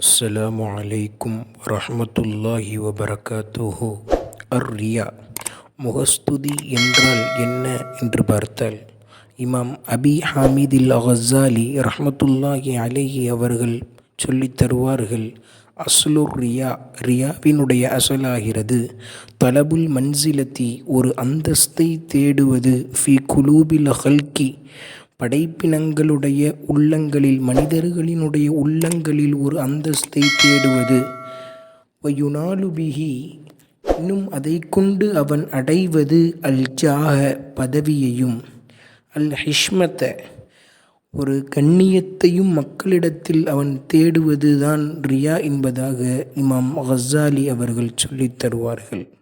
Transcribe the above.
السلام عليكم ورحمة الله அர் ரியா முகஸ்துதி என்றால் என்ன என்று பார்த்தால் இமாம் அபி ஹாமிதில் அகசாலி ரஹமத்துல்லாஹி அலேஹி அவர்கள் சொல்லித் தருவார்கள் அஸ்லுர் ரியா ரியாவினுடைய அசலாகிறது. தலபுல் மன்சிலத்தி ஒரு அந்தஸ்தை தேடுவது ஃபி குலூபில் ஹல்கி படைப்பினங்களுடைய உள்ளங்களில் மனிதர்களினுடைய உள்ளங்களில் ஒரு அந்தஸ்தை தேடுவது. வயுனாலுபிகி இன்னும் அதை கொண்டு அவன் அடைவது அல் ஜாக பதவியையும் அல் ஹிஷ்மத்த ஒரு கண்ணியத்தையும் மக்களிடத்தில் அவன் தேடுவது தான் ரியா என்பதாக இமாம் ஹசாலி அவர்கள் சொல்லித் தருவார்கள்.